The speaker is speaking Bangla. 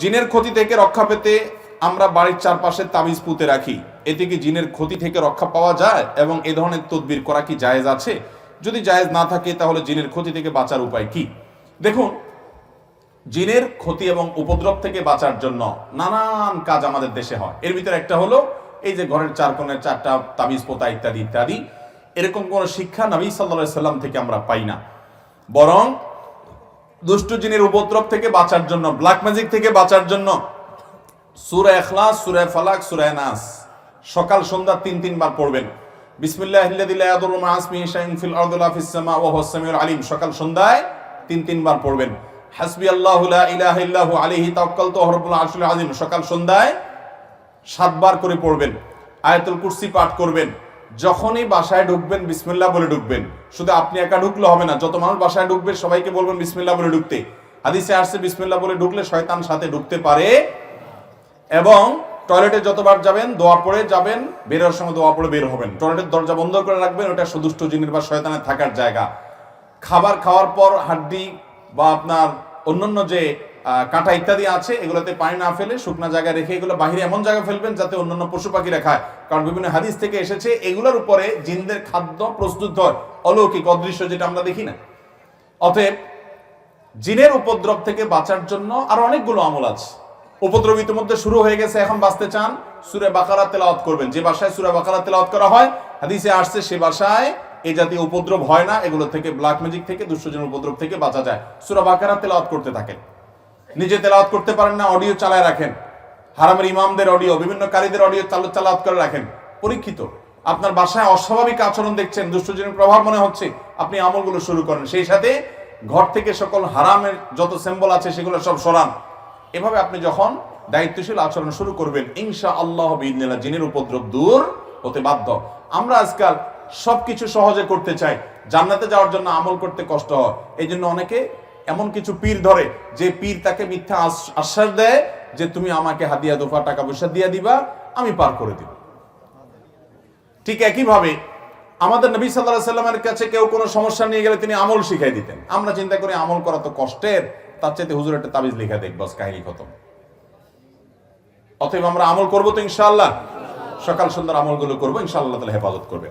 জিনের ক্ষতি থেকে রক্ষা পেতে আমরা বাড়ির চারপাশে তাবিজ পুঁতে রাখি। এতে কি জিনের ক্ষতি থেকে রক্ষা পাওয়া যায় এবং এ ধরনের তদবির করা কি জায়েজ আছে? যদি জায়েজ না থাকে, তাহলে জিনের ক্ষতি থেকে বাঁচার উপায় কি? দেখুন, জিনের ক্ষতি এবং উপদ্রব থেকে বাঁচার জন্য নানান কাজ আমাদের দেশে হয়। এর ভিতরে একটা হলো, এই যে ঘরের চার কোণের চারটা তাবিজ পোতা ইত্যাদি ইত্যাদি, এরকম কোন শিক্ষা নবী সাল্লা সাল্লাম থেকে আমরা পাই না। বরং দুষ্ট জিনের উপদ্রব থেকে বাঁচার জন্য ব্ল্যাক ম্যাজিক থেকে বাঁচার জন্য। সুরা এখলাস সুরা ফালাক, সুরা নাস। সকাল, সন্ধ্যা তিন, তিনবার পড়বেন। আলিম। সকাল, সন্ধ্যায় তিন, তিনবার পড়বেন। হাসবি আল্লাহু ইলাহা ইল্লাহু আলাইহি তাওয়াক্কালতু ওয়া রব্বুল আরশিল আযীম। সকাল, সন্ধ্যায় সাতবার করে পড়বেন। আয়াতুল কুরসি পাঠ করবেন। যখনই বাসায় ঢুকবেন, বিসমিল্লাহ বলে ঢুকবেন। শুধু আপনি একা ঢুকলে হবে না, যত মানুষ বাসায় ঢুকবে, সবাইকে বলবেন বিসমিল্লাহ বলে ঢুকতে। হাদিসে আসছে বিসমিল্লা বলে ঢুকলে শয়তান সাথে ঢুকতে পারে। এবং টয়লেটে যতবার যাবেন, দোয়া পড়ে যাবেন বেরোর সময় দোয়া পড়ে বের হবেন। টয়লেটের দরজা বন্ধ করে রাখবেন, ওটা সুদুষ্ট জিনের বা শয়তানের থাকার জায়গা। খাবার খাওয়ার পর হাড্ডি বা আপনার অন্যান্য যে কাঁটা ইত্যাদি আছে, এগুলোতে পানি না ফেলে শুকনা জায়গায় রেখে এগুলো বাহিরে এমন জায়গায় ফেলবেন যাতে অন্যান্য পশু পাখিরা খায় কারণ বিভিন্ন হাদিস থেকে এসেছে, এগুলোর উপরে জিনদের খাদ্য প্রস্তুত হয়। অলৌকিক, অদৃশ্য যেটা আমরা দেখি না। অতএব, জিনের উপদ্রব থেকে বাঁচার জন্য আর অনেকগুলো আমল আছে। উপদ্রব ইতিমধ্যে শুরু হয়ে গেছে, এখন বাঁচতে চান, সুরে বাকারা তেলাওয়াত করবেন। যে বাসায় সুরে বাকারা তেলাওয়াত করা হয়, হাদিসে আসছে সে বাসায় এই জাতীয় উপদ্রব হয় না, এগুলো থেকে ব্ল্যাক ম্যাজিক থেকে দুষ্টজনের উপদ্রব থেকে বাঁচা যায়। সুরা বাকারা তেলাওয়াত করতে থাকেন। নিজে তেলাওয়াত করতে পারেন না অডিও চালায় রাখেন। হারামের ইমামদের অডিও বিভিন্ন কারীদের অডিও চালু, চালাওয়াত করে রাখেন। পরীক্ষিত। আপনার বাসায় অস্বাভাবিক আচরণ দেখছেন দুষ্টজনের প্রভাব মনে হচ্ছে, আপনি আমলগুলো শুরু করেন। সেই সাথে ঘর থেকে সকল হারামের যত সিম্বল আছে, সেগুলো সব সরান। এভাবে আপনি যখন দায়িত্বশীল আচরণ শুরু করবেন ইনশা আল্লাহ বিদিনা জিনের উপদ্রব দূর হতে বাধ্য। আমরা আজকাল সবকিছু সহজে করতে চাই। জান্নাতে যাওয়ার জন্য আমল করতে কষ্ট হয়। এই জন্য অনেকে এমন কিছু পীর ধরে, যে পীর তাকে মিথ্যা আশ্বাস দেয় যে তুমি আমাকে হাদিয়া, দোফা, টাকা পয়সা দিয়ে দিবা, আমি পার করে দিব। ঠিক একইভাবে আমাদের নবী সাল্লাহ সাল্লামের কাছে কেউ কোনো সমস্যা নিয়ে গেলে তিনি আমল শিখাই দিতেন। আমরা চিন্তা করি আমল করা তো কষ্টের, তার চাইতে হুজুর একটা তাবিজ লিখা দেখ, বস কাহিনী খতম। অতএব আমরা আমল করব তো ইনশাল্লাহ সকাল সন্ধ্যার আমলগুলো করব, ইনশাআল্লাহ তাহলে হেফাজত করবে